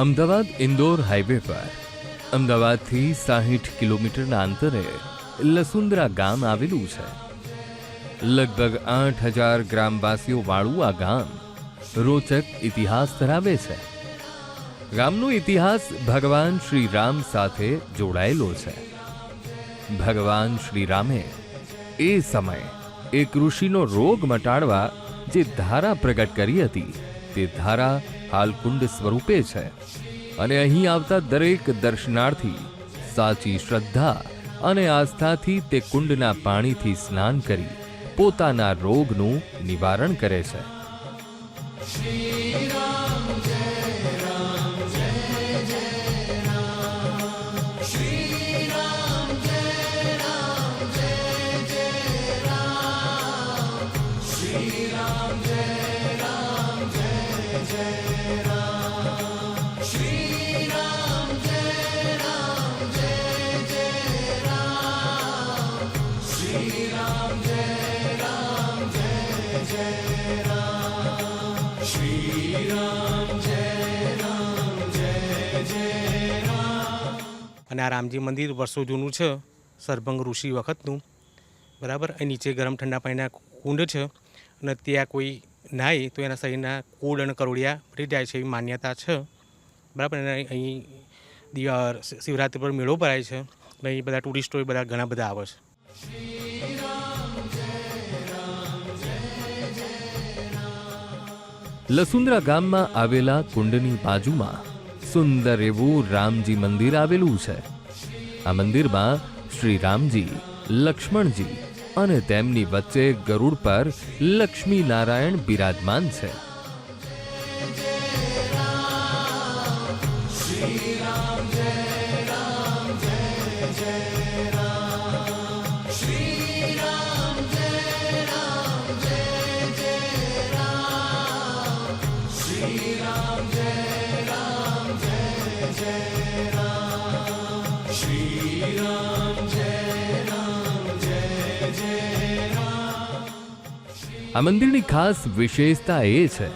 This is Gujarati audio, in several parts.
અમદાવાદ ઇન્દોર હાઈવે પર અમદાવાદથી સાહીઠ કિલોમીટરના અંતરે લસુંદરા ગામ આવેલું છે. લગભગ આઠ હજાર ગ્રામવાસીઓ વાળું આ ગામ રોચક ઇતિહાસ ધરાવે છે. ગામનો ઇતિહાસ ભગવાન શ્રી રામ સાથે જોડાયેલો છે. ભગવાન શ્રી રામે એ સમયે એક ઋષિનો રોગ મટાડવા જે ધારા પ્રગટ કરી હતી, તે ધારા હાલ કુંડ સ્વરૂપે છે. અને અહીં આવતા દરેક દર્શનાર્થી સાચી શ્રદ્ધા અને આસ્થાથી તે કુંડના પાણીથી સ્નાન કરી પોતાના રોગનું નિવારણ કરે છે. અને આ રામજી મંદિર વર્ષો જૂનું છે. સરભંગ ઋષિ વખતનું. બરાબર? અહીં નીચે ગરમ ઠંડા પાણીના કુંડ છે. અને ત્યાં કોઈ નાય તો એના શરીરના કુડ અને કરોડિયા ફરી જાય છે એવી માન્યતા છે. બરાબર? અને અહીં શિવરાત્રિ પર મેળો ભરાય છે. અને અહીં બધા ટુરિસ્ટો બધા ઘણા બધા આવે છે. લસુંદરા ગામમાં આવેલા કુંડની બાજુમાં સુંદર એવું રામજી મંદિર આવેલું છે. આ મંદિરમાં શ્રી રામજી, લક્ષ્મણજી અને તેમની વચ્ચે ગરુડ પર લક્ષ્મી નારાયણ બિરાજમાન છે. આ મંદિરની ખાસ વિશેષતા એ છે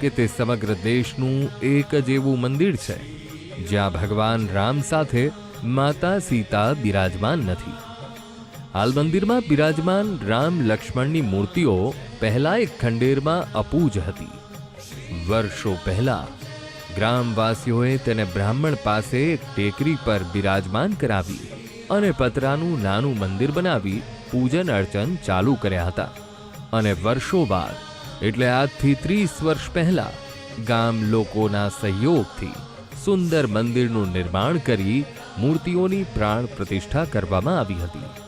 કે તે સમગ્ર દેશનું એક જ એવું મંદિર છે, જ્યાં ભગવાન રામ સાથે માતા સીતા બિરાજમાન નથી. હાલ મંદિરમાં બિરાજમાન રામ લક્ષ્મણની મૂર્તિઓ પહેલા એક ખંડેરમાં અપૂજ હતી. વર્ષો પહેલા ગ્રામવાસીઓએ તેને બ્રાહ્મણ પાસે એક ટેકરી પર બિરાજમાન કરાવી અને પતરાનું નાનું મંદિર બનાવી પૂજન અર્ચન ચાલુ કર્યા હતા. અને વર્ષો બાદ, એટલે આજથી ત્રીસ વર્ષ પહેલા, ગામ લોકોના સહયોગથી સુંદર મંદિરનું નિર્માણ કરી મૂર્તિઓની પ્રાણ પ્રતિષ્ઠા કરવામાં આવી હતી.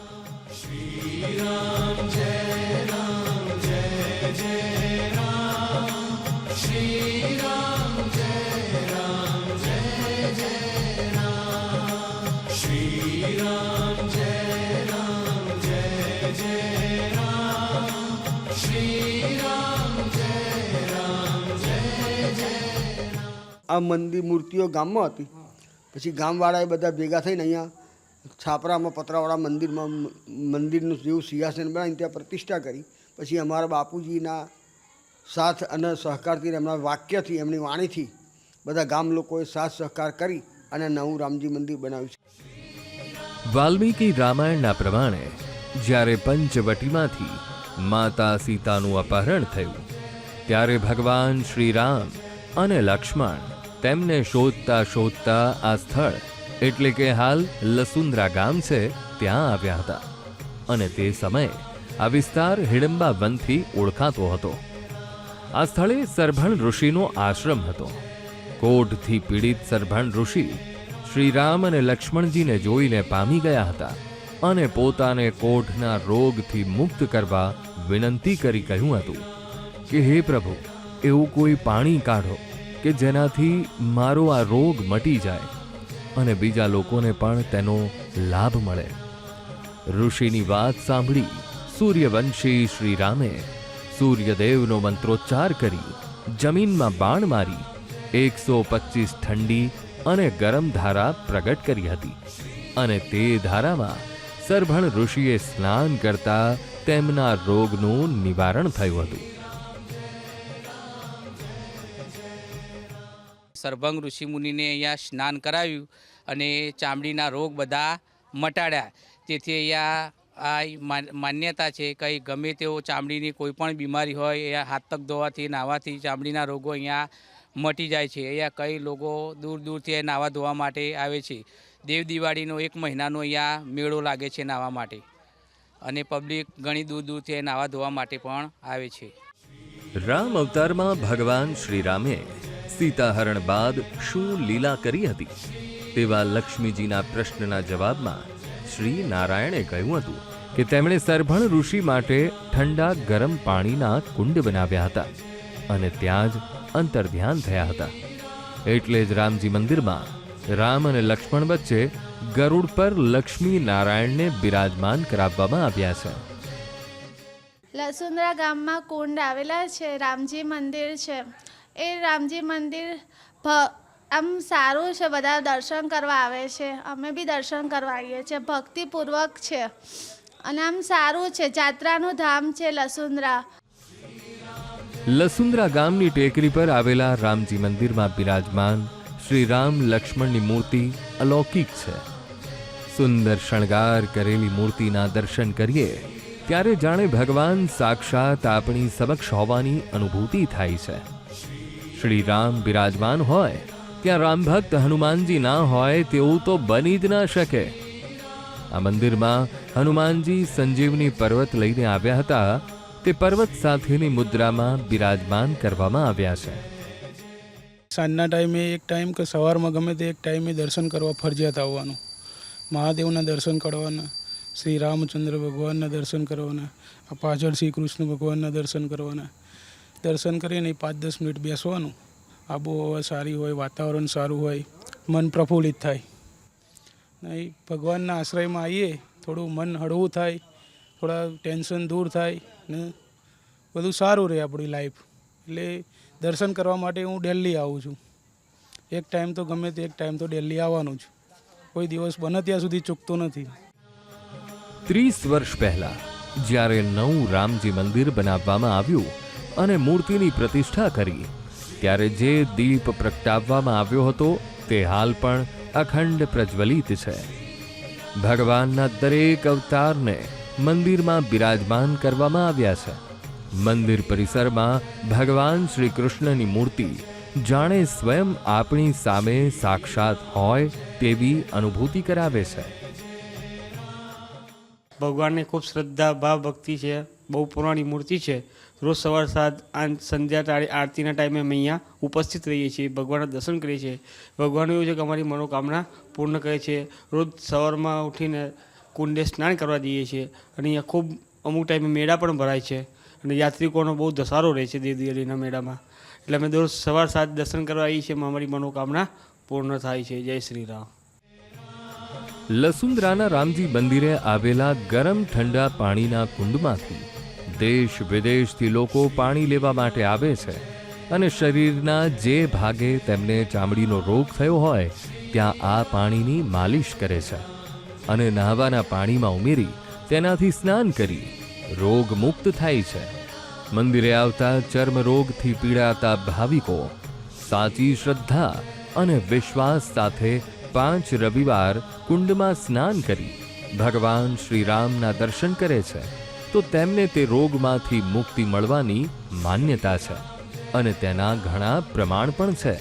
આ મંદિર મૂર્તિઓ ગામમાં હતી. પછી ગામવાળાએ બધા ભેગા થઈને અહીંયા છાપરામાં, પતરાવાળા મંદિરમાં, મંદિરનું જેવું સિંહાસન બનાવીને ત્યાં પ્રતિષ્ઠા કરી. પછી અમારા બાપુજીના સાથ અને સહકારથી એમના વાક્યથી, એમની વાણીથી બધા ગામ લોકોએ સાથ સહકાર કરી અને નવું રામજી મંદિર બનાવ્યું છે. વાલ્મીકી રામાયણના પ્રમાણે, જ્યારે પંચવટીમાંથી માતા સીતાનું અપહરણ થયું, ત્યારે ભગવાન શ્રી રામ અને લક્ષ્મણ તેમને શોધતા શોધતા આ સ્થળ, એટલે કે હાલ લસુંદરા ગામ છે, ત્યાં આવ્યા હતા. અને તે સમયે આ વિસ્તાર હિડમ્બા વનથી ઓળખાતો હતો. આ સ્થળે સરભણ ઋષિનો આશ્રમ હતો. કોઢથી પીડિત સરભણ ઋષિ શ્રીરામ અને લક્ષ્મણજીને જોઈને પામી ગયા હતા અને પોતાને કોઢના રોગથી મુક્ત કરવા વિનંતી કરી કહ્યું હતું કે, હે પ્રભુ, એવું કોઈ પાણી કાઢો કે જેનાથી મારો આ રોગ મટી જાય અને બીજા લોકોને પણ તેનો લાભ મળે. ઋષિની વાત સાંભળી સૂર્યવંશી શ્રી રામે સૂર્યદેવનો મંત્રોચ્ચાર કરી, જમીનમાં બાણ મારી, એકસો પચીસ ઠંડી અને ગરમ ધારા પ્રગટ કરી હતી. અને તે ધારામાં સરભણ ઋષિએ સ્નાન કરતા તેમના રોગનું નિવારણ થયું હતું. સરભંગ ઋષિમુનિને અહીંયા સ્નાન કરાવ્યું અને ચામડીના રોગ બધા મટાડ્યા. તેથી અહીંયા આ માન- માન્યતા છે, કંઈ ગમે તેવો ચામડીની કોઈ પણ બીમારી હોય, એ હાથ તક ધોવાથી નાહવાથી ચામડીના રોગો અહીંયા મટી જાય છે. અહીંયા કઈ લોકો દૂર દૂરથી નાહવા ધોવા માટે આવે છે. દેવ દિવાળીનો એક મહિનાનો અહીંયા મેળો લાગે છે નાહવા માટે. અને પબ્લિક ઘણી દૂર દૂરથી નાહવા ધોવા માટે પણ આવે છે. રામ અવતારમાં ભગવાન શ્રીરામે સીતાહરણ બાદ શું લીલા કરી હતી? તેવા લક્ષ્મીજીના પ્રશ્નના જવાબમાં શ્રી નારાયણે કહ્યું હતું કે તેમણે સરભણ ઋષિ માટે ઠંડા ગરમ પાણીના કુંડ બનાવ્યા હતા અને ત્યાં જ અંતર્ધ્યાન થયા હતા. એટલે જ રામજી મંદિરમાં રામ અને લક્ષ્મણ વચ્ચે ગરુડ પર લક્ષ્મી નારાયણને બિરાજમાન કરાવવામાં આવ્યા છે. લસુંદરા ગામમાં કુંડ આવેલા છે. રામજી મંદિર છે. એ રામજી મંદિર આમ સારું છે, બધા દર્શન કરવા આવે છે. અમે બી દર્શન કરવા આવીએ છીએ. ભક્તિપૂર્વક છે. અને આમ સારું છે. જાત્રાનું ધામ છે લસુંદરા. લસુંદરા ગામની ટેકરી પર આવેલા રામજી મંદિરમાં બિરાજમાન શ્રી રામ લક્ષ્મણની મૂર્તિ અલૌકિક છે. સુંદર શણગાર કરેલી મૂર્તિના દર્શન કરીએ, ત્યારે જાણે ભગવાન સાક્ષાત આપણી સમક્ષ હોવાની અનુભૂતિ થાય છે. શ્રી રામ બિરાજમાન હોય ત્યાં રામભક્ત હનુમાનજી ના હોય તેવું તો બની જ ના શકે. આ મંદિરમાં હનુમાનજી સંજીવની પર્વત લઈને આવ્યા હતા. તે પર્વત સાથેની મુદ્રામાં બિરાજમાન કરવામાં આવ્યા છે. સાંજના ટાઈમે એક ટાઈમ કે સવારમાં ગમે તે એક ટાઈમે દર્શન કરવા ફરજિયાત આવવાનું. મહાદેવના દર્શન કરવાના, શ્રી રામચંદ્ર ભગવાનના દર્શન કરવાના, આ પાછળ શ્રી કૃષ્ણ ભગવાનના દર્શન કરવાના. દર્શન કરીને પાંચ દસ મિનિટ બેસવાનું. આબોહવા સારી હોય, વાતાવરણ સારું હોય, મન પ્રફુલ્લિત થાય. નહીં ભગવાનના આશ્રયમાં આવીએ, થોડું મન હળવું થાય, થોડા ટેન્શન દૂર થાય ને બધું સારું રહે આપણી લાઈફ એટલે દર્શન કરવા માટે હું દિલ્હી આવું છું. એક ટાઈમ તો ગમે તે, એક ટાઈમ તો દિલ્હી આવવાનું જ. કોઈ દિવસ બને ત્યાં સુધી ચૂકતો નથી. ત્રીસ વર્ષ પહેલા, જ્યારે નવું રામજી મંદિર બનાવવામાં આવ્યું અને મૂર્તિની પ્રતિષ્ઠા કરી ત્યારે જે દીપ પ્રગટાવવામાં આવ્યો હતો, તે હાલ પણ અખંડ પ્રજ્વલિત છે. ભગવાનના દરેક અવતારને મંદિરમાં બિરાજમાન કરવામાં આવ્યા છે. મંદિર પરિસરમાં ભગવાન શ્રી કૃષ્ણની મૂર્તિ જાણે સ્વયં આપણી સામે સાક્ષાત હોય તેવી અનુભૂતિ કરાવે છે. ભગવાનને ખૂબ શ્રદ્ધા ભાવ ભક્તિ છે. બહુ પુરાણી મૂર્તિ છે. રોજ સવાર સાત સંધ્યા આરતીના ટાઈમે અમે અહીંયા ઉપસ્થિત રહીએ છીએ. ભગવાનના દર્શન કરીએ છીએ. ભગવાન એવું છે કે અમારી મનોકામના પૂર્ણ કરે છે. રોજ સવારમાં ઉઠીને કુંડે સ્નાન કરવા જઈએ છીએ. અને અહીંયા ખૂબ અમુક ટાઈમે મેળા પણ ભરાય છે. અને યાત્રિકોનો બહુ ધસારો રહે છે દેવદિવાળીના મેળામાં. એટલે અમે દરરોજ સવાર સાત દર્શન કરવા આવીએ છીએ. અમારી મનોકામના પૂર્ણ થાય છે. જય શ્રી રામ લસુંદરાના રામજી મંદિરે આવેલા ગરમ ઠંડા પાણીના કુંડમાંથી દેશ વિદેશથી લોકો પાણી લેવા માટે આવે છે અને શરીરના જે ભાગે તેમને ચામડીનો રોગ થયો હોય, ત્યાં આ પાણીની માલિશ કરે છે. અને નહાવાના પાણીમાં ઉમેરી તેનાથી સ્નાન કરી રોગ મુક્ત થાય છે. મંદિરે આવતા ચર્મરોગથી પીડાતા ભાવિકો સાચી શ્રદ્ધા અને વિશ્વાસ સાથે પાંચ રવિવાર કુંડમાં સ્નાન કરી ભગવાન શ્રી રામના દર્શન કરે છે. તો તેમને તે રોગમાંથી મુક્તિ મળવાની માન્યતા છે અને તેના ઘણા પ્રમાણ પણ છે.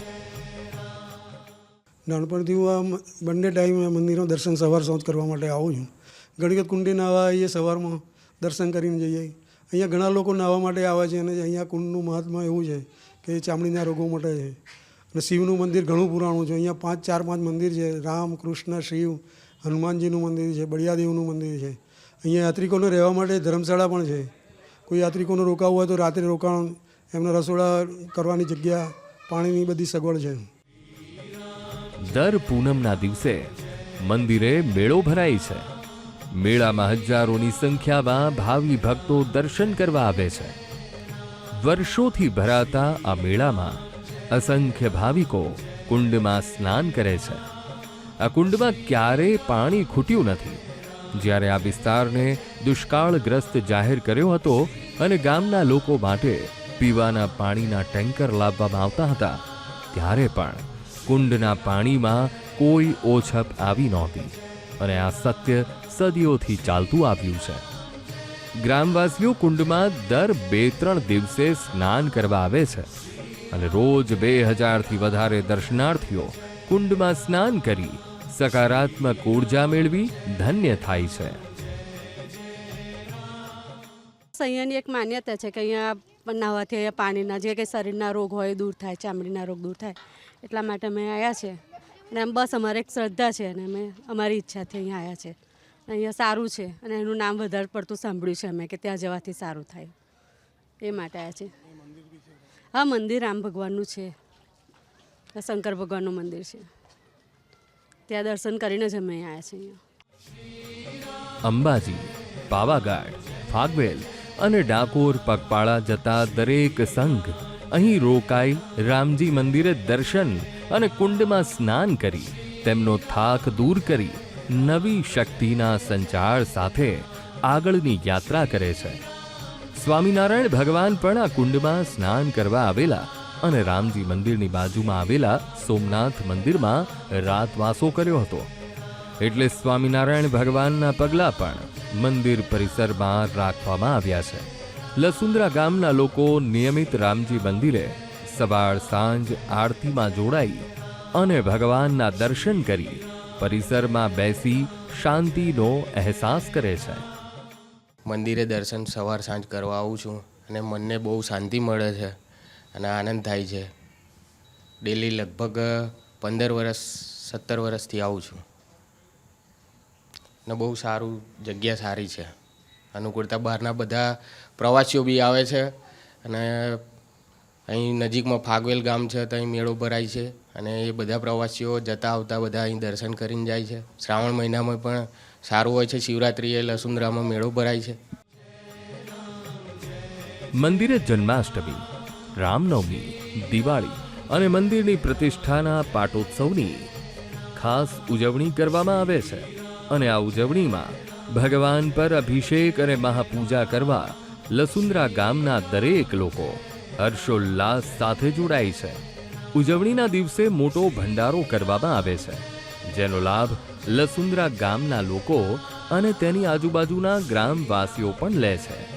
નાનપણથી હું આ બંને ટાઈમ મંદિરનું દર્શન સવાર સાંજ કરવા માટે આવું છું. ઘણી વખત કુંડી નાહવા આવીએ સવારમાં, દર્શન કરીને જઈએ. અહીંયા ઘણા લોકો નાહવા માટે આવે છે અને અહીંયા કુંડનું મહાત્મા એવું છે કે ચામડીના રોગો માટે છે. અને શિવનું મંદિર ઘણું પુરાણું છે. અહીંયા પાંચ ચાર પાંચ મંદિર છે. રામ, કૃષ્ણ, શિવ, હનુમાનજીનું મંદિર છે, બળિયાદેવનું મંદિર છે. અહીંયા યાત્રિકોને રહેવા માટે ધર્મશાળા પણ છે. કોઈ યાત્રિકોને રોકાવું હોય તો રાત્રે રોકાણ, એમના રસોડા કરવાની જગ્યા, પાણીની બધી સગવડ છે. દર પૂનમના દિવસે મંદિરે મેળો ભરાય છે. મેળામાં હજારોની સંખ્યામાં ભાવિ ભક્તો દર્શન કરવા આવે છે. વર્ષોથી ભરાતા આ મેળામાં અસંખ્ય ભાવિકો કુંડમાં સ્નાન કરે છે. આ કુંડમાં ક્યારેય પાણી ખૂટ્યું નથી. જ્યારે આ વિસ્તારને દુષ્કાળગ્રસ્ત જાહેર કર્યો હતો અને ગામના લોકો માટે પીવાના પાણીના ટેન્કર લાવવામાં આવતા હતા, ત્યારે પણ કુંડના પાણીમાં કોઈ ઓછપ આવી નહોતી અને આ સત્ય સદીઓથી ચાલતું આવ્યું છે. ગ્રામવાસીઓ કુંડમાં દર બે ત્રણ દિવસે સ્નાન કરવા આવે છે અને રોજ બે હજારથી વધારે દર્શનાર્થીઓ કુંડમાં સ્નાન કરી સકારાત્મક ઊર્જા મેળવી ધન્ય થાય છે. અહીંયાની એક માન્યતા છે કે અહીંયા નાવાથી અહીંયા પાણીના જે કંઈ શરીરના રોગ હોય દૂર થાય, ચામડીના રોગ દૂર થાય, એટલા માટે અમે આવ્યા છે. અને આમ બસ અમારે એક શ્રદ્ધા છે અને અમે અમારી ઈચ્છાથી અહીંયા આવ્યા છે. અહીંયા સારું છે અને એનું નામ વધારે પડતું સાંભળ્યું છે અમે કે ત્યાં જવાથી સારું થાય. એ માટે આવ્યા છે હા, મંદિર રામ ભગવાનનું છે. શંકર ભગવાનનું મંદિર છે. ત્યાં દર્શન કરીને જ અમે આવ્યા છીએ અંબાજી, પાવાગઢ, ફાગવેલ અને ડાકોર, પગપાળા જતા દરેક સંઘ અહીં રોકાઈ રામજી મંદિરે દર્શન અને કુંડમાં સ્નાન કરી તેમનો થાક દૂર કરી નવી શક્તિના સંચાર સાથે આગળની યાત્રા કરે છે. સ્વામિનારાયણ ભગવાન પણ આ કુંડમાં સ્નાન કરવા આવેલા અને રામજી મંદિરની બાજુમાં આવેલા સોમનાથ મંદિરમાં રાતવાસો કર્યો હતો. એટલે સ્વામિનારાયણ ભગવાનના પગલાં પણ મંદિર પરિસરમાં રાખવામાં આવ્યા છે. લસુંદરા ગામના લોકો નિયમિત રામજી મંદિરે સવાર સાંજ આરતીમાં જોડાઈ અને ભગવાનના દર્શન કરી પરિસરમાં બેસી શાંતિનો અહેસાસ કરે છે. મંદિરે દર્શન સવાર સાંજ કરવા આવું છું અને મનને બહુ શાંતિ મળે છે. અને આનંદ થાય છે. ડેલી લગભગ પંદર વર્ષ સત્તર વર્ષથી આવું છું. ને બહુ સારું જગ્યા સારી છે. અનુકૂળતા બહારના બધા પ્રવાસીઓ બી આવે છે અને અહીં નજીકમાં ફાગવેલ ગામ છે, ત્યાં મેળો ભરાય છે અને એ બધા પ્રવાસીઓ જતા આવતા બધા અહીં દર્શન કરીને જાય છે. શ્રાવણ મહિનામાં પણ સારું હોય છે. શિવરાત્રિએ લસુંદરામાં મેળો ભરાય છે. મંદિરે જન્માષ્ટમી. રામનવમી, દિવાળી અને મંદિરની પ્રતિષ્ઠાના પાટોત્સવની ખાસ ઉજવણી કરવામાં આવે છે. અને આ ઉજવણીમાં ભગવાન પર અભિષેક અને મહાપૂજા કરવા લસુંદરા ગામના દરેક લોકો હર્ષોલ્લાસ સાથે જોડાય છે. ઉજવણીના દિવસે મોટો ભંડારો કરવામાં આવે છે, જેનો લાભ લસુંદરા ગામના લોકો અને તેની આજુબાજુના ગ્રામવાસીઓ પણ લે છે.